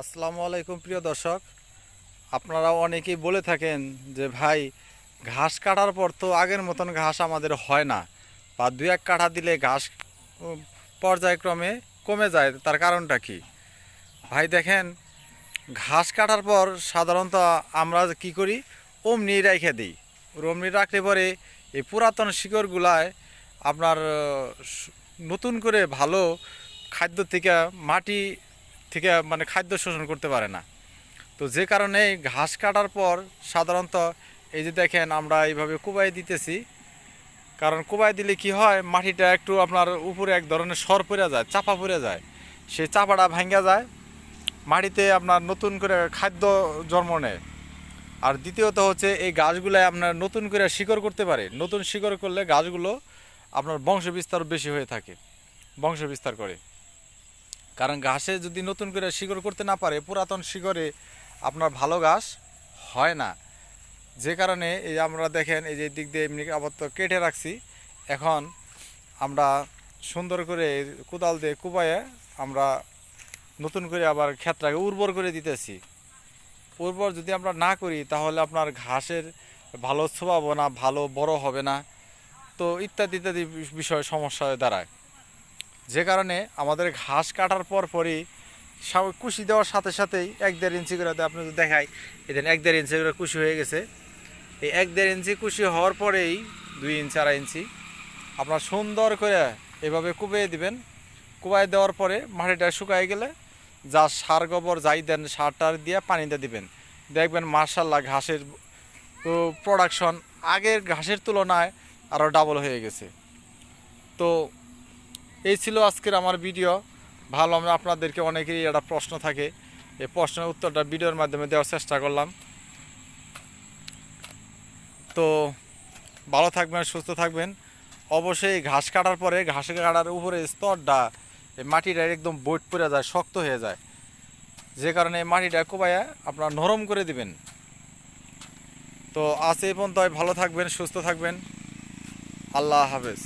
আসসালামু আলাইকুম, প্রিয় দর্শক। আপনারা অনেকেই বলে থাকেন যে, ভাই, ঘাস কাটার পর তো আগের মতন ঘাস আমাদের হয় না। বা দু এক কাঠা দিলে ঘাস পর্যায়ক্রমে কমে যায়, তার কারণটা কি? ভাই, দেখেন, ঘাস কাটার পর সাধারণত আমরা কি করি? অমনি রেখে দিই। অমনি রাখলে পরে এই পুরাতন শিকড়গুলায় আপনার নতুন করে ভালো খাদ্য থেকে মাটি থেকে মানে খাদ্য শোষণ করতে পারে না। তো যে কারণে ঘাস কাটার পর সাধারণত এই যে দেখেন আমরা এইভাবে কুবাই দিতেছি। কারণ কুবাই দিলে কি হয়, মাটিটা একটু আপনার উপরে এক ধরনের সর পড়ে যায়, চাপা পড়ে যায়। সে চাপাটা ভাঙ্গা যায়, মাটিতে আপনার নতুন করে খাদ্য জন্ম নেয়। আর দ্বিতীয়ত হচ্ছে এই গাছগুলো আপনার নতুন করে শিকড় করতে পারে। নতুন শিকড় করলে গাছগুলো আপনার বংশ বিস্তার বেশি হয়ে থাকে বংশ বিস্তার করে। কারণ ঘাসে যদি নতুন করে শিকড় করতে না পারে, পুরাতন শিকড়ে আপনার ভালো ঘাস হয় না। যে কারণে এই আমরা দেখেন, এই যে দিক দিয়ে এমনি আপাতত কেটে রাখছি। এখন আমরা সুন্দর করে কোদাল দিয়ে কুবায়ে আমরা নতুন করে আবার ক্ষেতটাকে উর্বর করে দিতেছি। উর্বর যদি আমরা না করি, তাহলে আপনার ঘাসের ভালো ছোবাবো না, ভালো বড় হবে না। তো ইত্যাদি ইত্যাদি বিষয় সমস্যা দাঁড়ায়। যে কারণে আমাদের ঘাস কাটার পর পরই কুশি দেওয়ার সাথে সাথেই এক দেড় ইঞ্চি করে আপনি যদি দেখাই। এদিন এক দেড় ইঞ্চি করে কুশি হয়ে গেছে। এই এক দেড় ইঞ্চি কুশি হওয়ার পরেই দুই ইঞ্চি, আড়াই ইঞ্চি আপনার সুন্দর করে এভাবে কুবিয়ে দিবেন। কুবাই দেওয়ার পরে মাটিটা শুকায় গেলে যা সার গোবর যাই দেন সারটার দিয়ে পানিতে দিবেন। দেখবেন মার্শাল্লাহ ঘাসের প্রোডাকশন আগের ঘাসের তুলনায় আরও ডাবল হয়ে গেছে। তো এই ছিল আজকের আমার ভিডিও। ভালো, আমরা আপনাদেরকে অনেকেরই একটা প্রশ্ন থাকে। এই প্রশ্নের উত্তরটা ভিডিওর মাধ্যমে দেওয়ার চেষ্টা করলাম। তো ভালো থাকবেন, সুস্থ থাকবেন। অবশ্যই ঘাস কাটার পরে ঘাস কাটার উপরে স্তরটা এই মাটিটা একদম বইট পড়ে যায়, শক্ত হয়ে যায়। যে কারণে মাটিটা কোবাইয়া আপনার নরম করে দিবেন। তো আজ এই পর্যন্ত ভালো থাকবেন, সুস্থ থাকবেন। আল্লাহ হাফেজ।